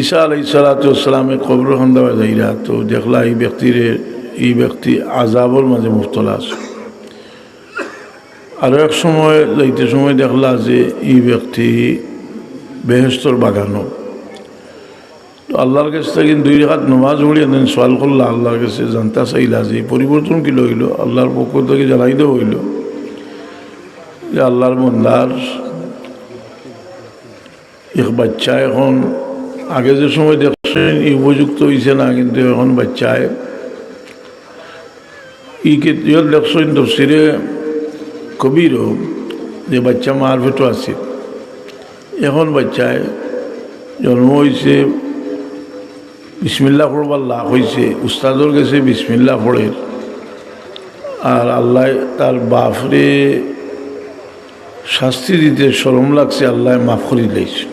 ঈসা আলাই সালাতামে কবর সন্ধ্যা যাইরা তো দেখলা এই ব্যক্তির, এই ব্যক্তি আজাবর মাঝে মুফতলা আছে। আরও এক সময় যাইতে সময় দেখলা যে এই ব্যক্তি বেহেস্তর বাগানো। তো আল্লাহর কাছে থেকে দুই রেখাত নমাজ পড়িয়ে দেন সোয়াল করলা, আল্লাহর কাছে জানতা চাইলা যে পরিবর্তন কি হইল আল্লাহর পক্ষ থেকে জানাই দেওয়া হইল যে আল্লাহর মন্দার এক বাচ্চা এখন আগে যে সময় দেখছেন ই উপযুক্ত হয়েছে না, কিন্তু এখন বাচ্চায় ই কে ইয়ত দেখছেন তফসিরে কবিরও যে বাচ্চা মার ভেটো আছে। এখন বাচ্চায় জন্ম হয়েছে বিসমিল্লা পড়বার লাভ হয়েছে উস্তাদর গেছে বিসমিল্লা পড়ে। আর আল্লাহ তার বাপরে শাস্তি দিতে সরম লাগছে, আল্লাহ মাফ করে দিয়েছে।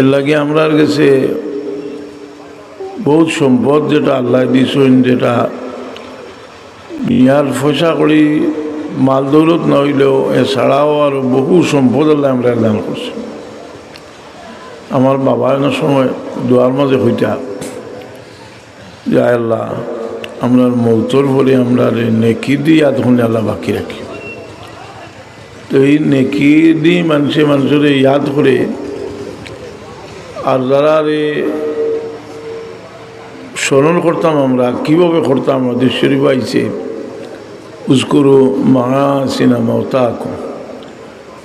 এর লাগে আমরার কাছে বহুত সম্পদ যেটা আল্লাহ দিয়েছেন যেটা ইয়ার পয়সা করি মাল দৌলত না হইলেও এছাড়াও আর বহু সম্পদ আল্লাহ আমরা দান করছি আমার বাবা এনার সময় দোয়ার মাঝে হইতা, যে আল্লাহ, আমরা মৌতর পরে আমরা নেকি দিই আধঘন্টা আল্লাহ বাকি রাখি। তো এই নেকি দিই মানুষে মানুষের ইয়াদ করে আর যারা রে স্মরণ করতাম আমরা, কীভাবে করতাম আমাদের শরীফ আইছে উস্কুরু মারা সিনেমা তাকু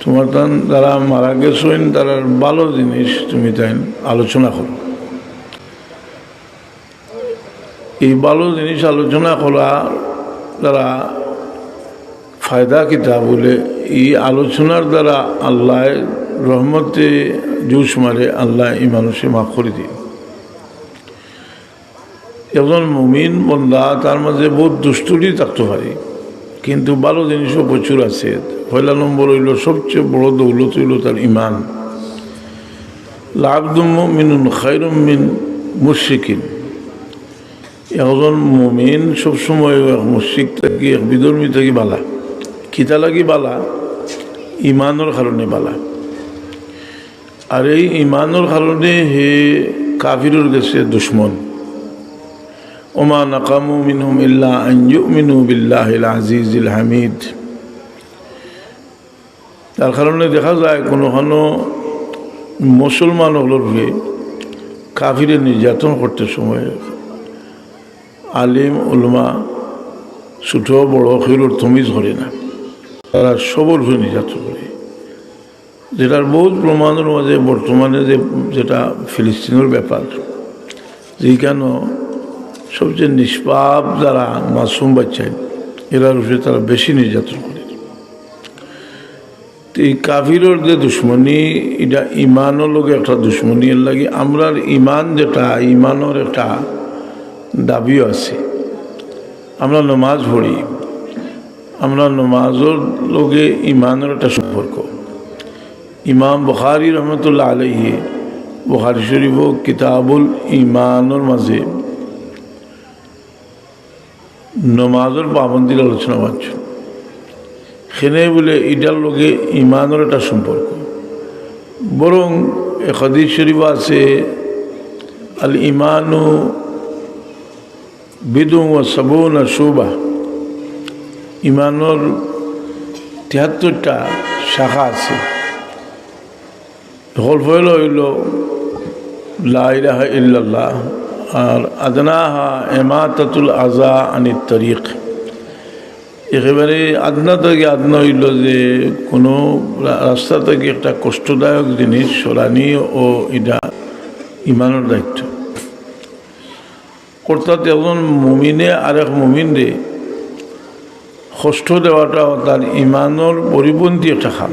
তোমার তান যারা মারা গেছেন, তারা ভালো জিনিস তুমি তাই আলোচনা করো। এই ভালো জিনিস আলোচনা করা দ্বারা ফায়দা কিতা বলে, এই আলোচনার দ্বারা আল্লাহ রহমতে জুস মারে, আল্লাহ এই মানুষে মাফ করে দিয়ে একজন মুমিন বন্দা, তার মাঝে বহুত দুষ্টুরি থাকতে পারে কিন্তু ভালো জিনিসও প্রচুর আছে। পয়লা নম্বর হইল, সবচেয়ে বড় দৌলত হইল তার ইমান লাভদুম মিনুন খাইরুম মিন মুশিকিন একজন মুমিন সবসময় এক মুশিক থাকি, এক বিধর্মী থাকি বালা। কিতা লাগি বালা? ইমানের কারণে বালা। আর এই ইমানের কারণে হে কাফিরুর গেছে দুশ্মন। ওমা নাকামু মিনহুম ইল্লা আন ইউমিনু বিল্লাহিল আজিজিল হামিদ। তার কারণে দেখা যায় কোনো কোনো মুসলমান হলকে কাফিরে নির্যাতন করতে সময় আলিম, উলমা, ছোট, বড়, খেলোর থমিজ ধরে না। তারা সবর হয়ে নির্যাতন করে। যেটার বহুত প্রমাণের মাঝে বর্তমানে যে যেটা ফিলিস্তিনের ব্যাপার যেখানে সবচেয়ে নিষ্পাপ যারা মাসুম বাচ্চায় এরার উপরে তারা বেশি নির্যাতন করে। তো এই কাফিরর যে দুশ্মনী, এটা ইমানের লগে একটা দুশ্মনী এর লাগে। আমরার ইমান যেটা ইমানের একটা দাবিও আছে। আমরা নমাজ পড়ি, আমরা নমাজের লগে ইমানের একটা সম্পর্ক। ইমাম বখারি রহমতুল্লাহ আলহি বখারি শরীফ কিতাবুল ইমানের মাঝে নমাজের পাবন্দির আলোচনা পাচ্ছ সেনে বলে এটার লগে ইমানের একটা সম্পর্ক। বরং একাদিস শরীফ আছে, আল ইমানু বিদু ও সাবুন শোভা ইমানোর তিয়াত্তরটা শাখা আছে। হল হইল লাইলাহ ইল্লাল্লাহ আর আদনাহা এমাতাতুল আজা আনির তরিক একেবারে আদনা থেকে আদনা হইল যে কোনো রাস্তা থেকে একটা কষ্টদায়ক জিনিস, সরানি ও এটা ইমানের দায়িত্ব। অর্থাৎ একজন মুমিনে আর এক মুমিনরে কষ্ট দেওয়াটাও তার ইমানের পরিপন্থী একটা খাম।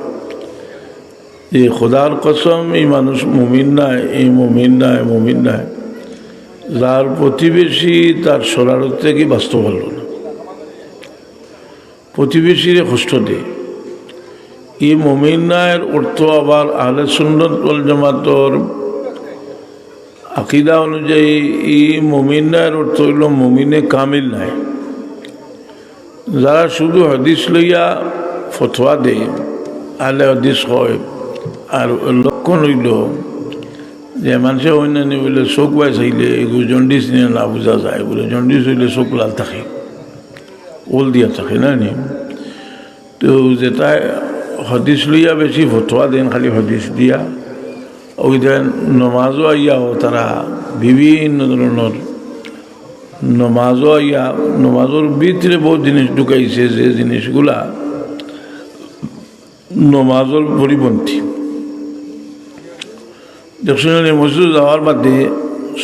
যে খোদার কসম, এই মানুষ মুমিন নাই এই মুমিন নাই মুমিন নাই যার প্রতিবেশী তার সরারত থেকে বাস্তব হল না। প্রতিবেশীর কষ্ট দেয় এই মুমিন নায়ের অর্থ আবার আহলে ওয়াল জামাতর আকিদা অনুযায়ী এই মুমিন নায়ের অর্থ হইল মুমিনে কামিল নাই যারা শুধু হদিস লইয়া ফতোয়া দেয়, আহলে হদিস হয়। আর লক্ষণ হইল যে মানুষে অন্যান্য বলে চোখ বাই চাইলে এগুলো জন্ডিস নিয়ে না বোঝা যায় বলে। জন্ডিস হইলে চোখ লাল থাকে, ওল দিয়া থাকে, না নি? তো যেটা হদিস লইয়া বেশি ফতোয়া দেন, খালি হদিস দিয়া। ওই দেন নমাজও আইয়াও তারা বিভিন্ন ধরনের নমাজও আইয়া নমাজের ভিতরে বহুত জিনিস ঢুকাইছে যে জিনিসগুলা নমাজের পরিপন্থী দেখছেন মসজিদ যাওয়ার বাদে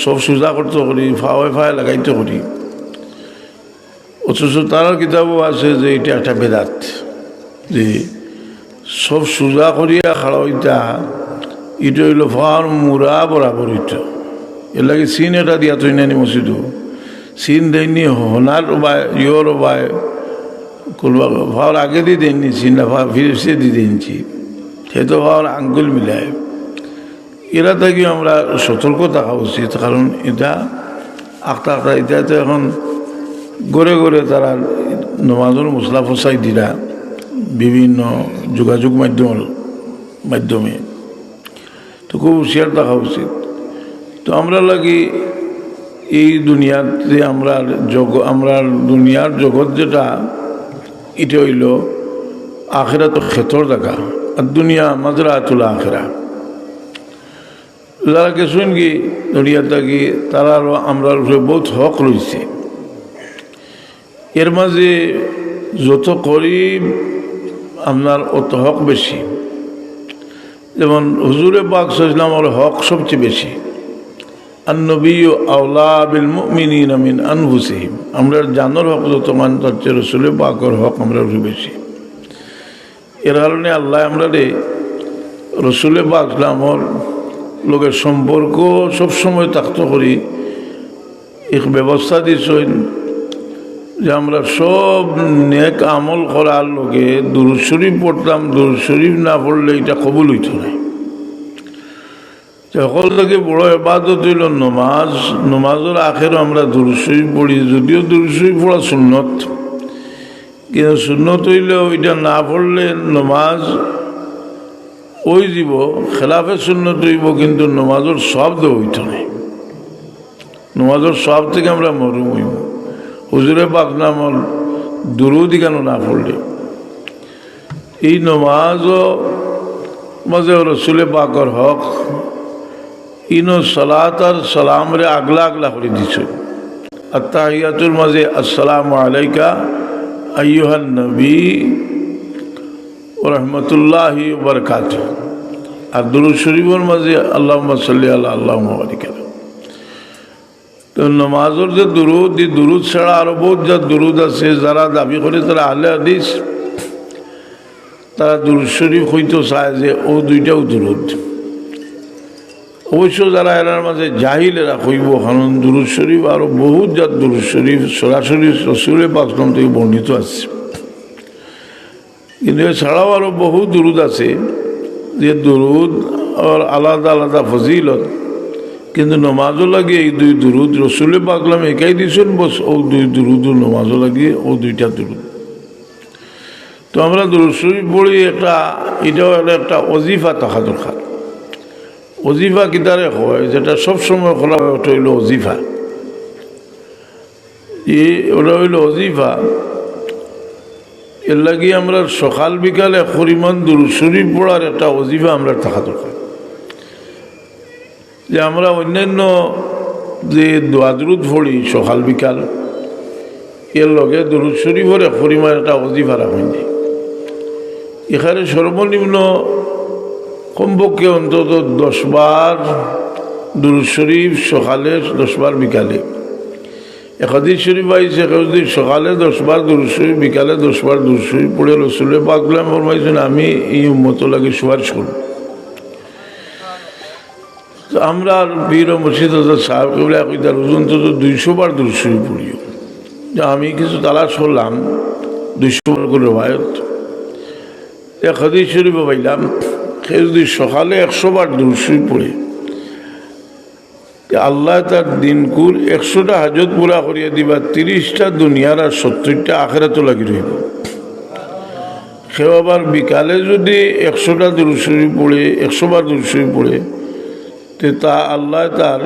সব সোজা করতে করি ফাওয়াই ফাওয়াই লাগাইতে করি। অথচ তার কিতাবও আছে যে এটা একটা বেদাত, যে সব সোজা করিয়া খাড়া হইতা এটা হইল ফাওয়ার মুরা বরাবর হইত এর লাগে সিন এটা দিয়া তৈ নানি মসজিদ সিন দেয়নি হনার উপায় ইয়র উপায় করবা ফাওয়ার আগে দিয়ে দেননি ফাওয়ার ফিরে দিয়ে দিনছি সে তো ফাওয়ার আঙ্গুল মিলায়। এরা থেকে আমরা সতর্ক থাকা উচিত, কারণ এটা আখটা আখটা এটা তো এখন গড়ে গড়ে তারা নমাজের মশলা ফসাই দিলা বিভিন্ন যোগাযোগ মাধ্যমের মাধ্যমে। তো খুব হুঁশিয়ার থাকা উচিত। তো আমরা লাগি এই দুনিয়াতে আমরা জগ, আমরা দুনিয়ার জগৎ যেটা এটা হইল আখেরা তো ক্ষেতর দেখা, আর দুনিয়া মাজরা তোলা আখেরা। যারা গেছেন কি, দুনিয়া থাকি তারা আমরা বহুত হক রয়েছে। এর মাঝে যত করিব আপনার অত হক বেশি। যেমন হুজুরে পাক সাজলামর হক সবচেয়ে বেশি। আর নবী আউলা বিল মিন আমিন আনহুসিহিম আমরা জানোর হক যত মান তার চেয়ে রসুলের পাকর হক আমরা বেশি। এর কারণে আল্লাহ আমরা রে রসুলের পাকলামর লোকের সম্পর্ক সবসময় তাক্ত করি। এক ব্যবস্থা দিয়েছেন যে আমরা সব নেক আমল করার লোকে দুরুদ শরীফ পড়তাম, দুরুদ শরীফ না পড়লে এটা কবুল হইত না। সকল থেকে বড় এবাদত হইল, নমাজ, নমাজের আখেরও আমরা দুরুদ শরীফ পড়ি, যদিও দুরুদ শরীফ পড়া সুন্নত। কিন্তু সুন্নত হইলে ওইটা না পড়লে নমাজ ওই দিব, খেলাফে সুন্নত হইব, কিন্তু নমাজের শব্দ হইত নাই নমাজের সব থেকে আমরা মরুম হইব। হুজুরে পাক নামল, দুরুদি কেন না পড়লে? এই নমাজও মাঝে রসুলে পাকর হক, ইনো সালাত আর সালাম রে আগলা আগলা করে দিছ। আত্মাহিয়াতুর মাঝে, আসসালামু আলাইকা, আইয়ুহান নবী। রহমতুল্লাহি বরকাত আর দুরুদ শরীফের মাঝে আল্লাহ সাল্লি আল্লাহ আল্লাহ মালিকা তো নমাজের যে দুরুদ, এই দুরুদ ছাড়া আরও বহুত যা দুরুদ আছে, যারা দাবি করে তারা আহলে হাদিস। তারা দুরুদ শরীফ হইতে চায় যে ও দুইটাও দুরুদ। অবশ্য যারা এরার মাঝে জাহিলেরা হইব, কারণ দুরুদ শরীফ আরও বহুত যা দুরুদ শরীফ, সরাসরি রসুলের পাকলাম থেকে বর্ণিত আছে। কিন্তু এছাড়াও আরও বহু দুরুদ আছে যে দুরুদ আর আলাদা আলাদা ফজিলত। কিন্তু নমাজও লাগে এই দুই দুরুদ রসুলে পাকলাম একাই দিয়েছেন, বস ও দুই দুরুদ নমাজও লাগে ও দুইটা দুরুদ। তো আমরা দুরুদ শরীফ পড়ি একটা, এটাও একটা অজিফা থাকা দরকার অজিফা কিতারে হয়, যেটা সবসময় খোলা ওটা হইল অজিফা ওটা হইল অজিফা এর লাগি আমরা সকাল বিকালে দুরুদ শরীফ পড়ার একটা অজিফা আমরা থাকা দরকার। যে আমরা অন্যান্য যে দোয়াদরুদ পড়ি সকাল বিকাল, এর লগে দরুদ শরীফের পরিমাণ একটা অজিফা রাখেনি এখানে সর্বনিম্ন কমপক্ষে অন্তত দশবার দুরুদ শরীফ সকালে দশবার বিকালে একাদিস শরীফ আইসে একাদিস সকালে দশবার শরীফ, বিকালে দশবার শরীফ, পড়ে রসুলে পাকলাম ফরমাইছেন, আমি এই উম্মত লাগে সুপারিশ করব। আমরা আর বীর মসজিদ সাহেব কবিরা কইতার ওজন তো দুইশো বার দুশোই পড়িও আমি কিছু তালাশ করলাম দুইশো বার করে রবায়ত এক হাদিস শরীফ পাইলাম সকালে একশো বার দুশোই পড়ে। আল্লাহ তার দিনকুর একশোটা হাজত পুরা করিয়া দিবা, তিরিশটা দুনিয়ার আর সত্তরটা আখেরাতো লাগি রইব। সেও আবার বিকালে যদি একশোটা দুরুসরি পড়ে একশো বার দুরুসরি পড়ে, তে তা আল্লাহ তার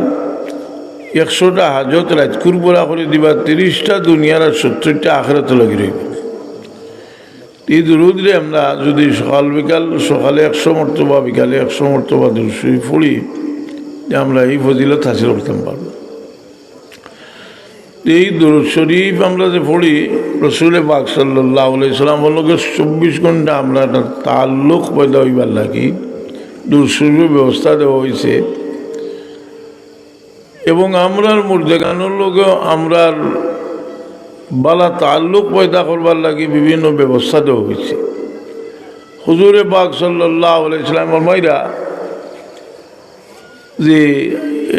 একশোটা হাজত রাজকুর পুরা করে দিবা, তিরিশটা দুনিয়ার আর সত্তরটা আখেরাতো লাগি রইব। এই দুরুদরে আমরা যদি সকাল বিকাল, সকালে একশো মর্তবা, বিকালে একশো মর্তবা দুরুসরি পড়ি যে আমরা এই ফজিলত হাসিল করতে পারব। এই দরুদ শরীফ আমরা যে পড়ি, রসুল পাক সাল্লাহ সাল্লাম লোকের চব্বিশ ঘণ্টা আমরা একটা তাল্লুক পয়দা হইবার লাগি। শরীফের ব্যবস্থা দেওয়া হয়েছে এবং আমরার মুর্দেগানোর লোকে আমরার বালা তাল্লুক পয়দা করবার লাগি বিভিন্ন ব্যবস্থা দেওয়া হয়েছে হুজুরে পাক সাল্লাহ সাল্লামের মাইরা যে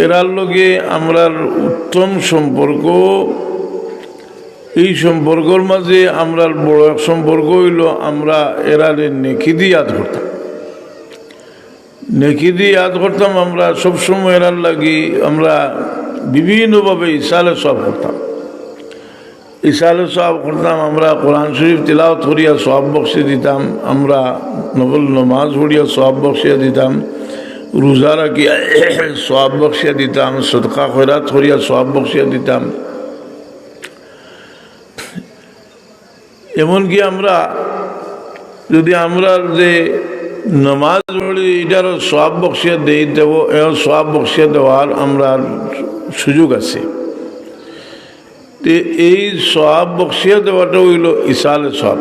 এরার লগে আমরার উত্তম সম্পর্ক, এই সম্পর্কর মাঝে আমরার বড় এক সম্পর্ক হইল আমরা এরারে নেকি দিয়ে ইয়াদ করতাম। নেকি দিয়ে ইয়াদ করতাম, আমরা সবসময় এরার লাগি আমরা বিভিন্নভাবে ইসালে সব করতাম। ইসালে সব করতাম, আমরা কোরআন শরীফ তিলাওত করিয়া সব বক্সে দিতাম, আমরা নবল নমাজ পড়িয়া সব বক্সিয়া দিতাম। রোজা রাখিয়া সব বক্সিয়া দিতাম, সদকা খৈরাত করিয়া সব বক্সিয়া দিতাম। এমনকি আমরা, যদি আমরা যে নমাজ পড়ি, এটারও সব বক্সিয়া দিয়ে দেব সব বক্সিয়া দেওয়ার আমরা সুযোগ আছে। তো এই সব বক্সিয়া দেওয়াটা হইল ইসালে সব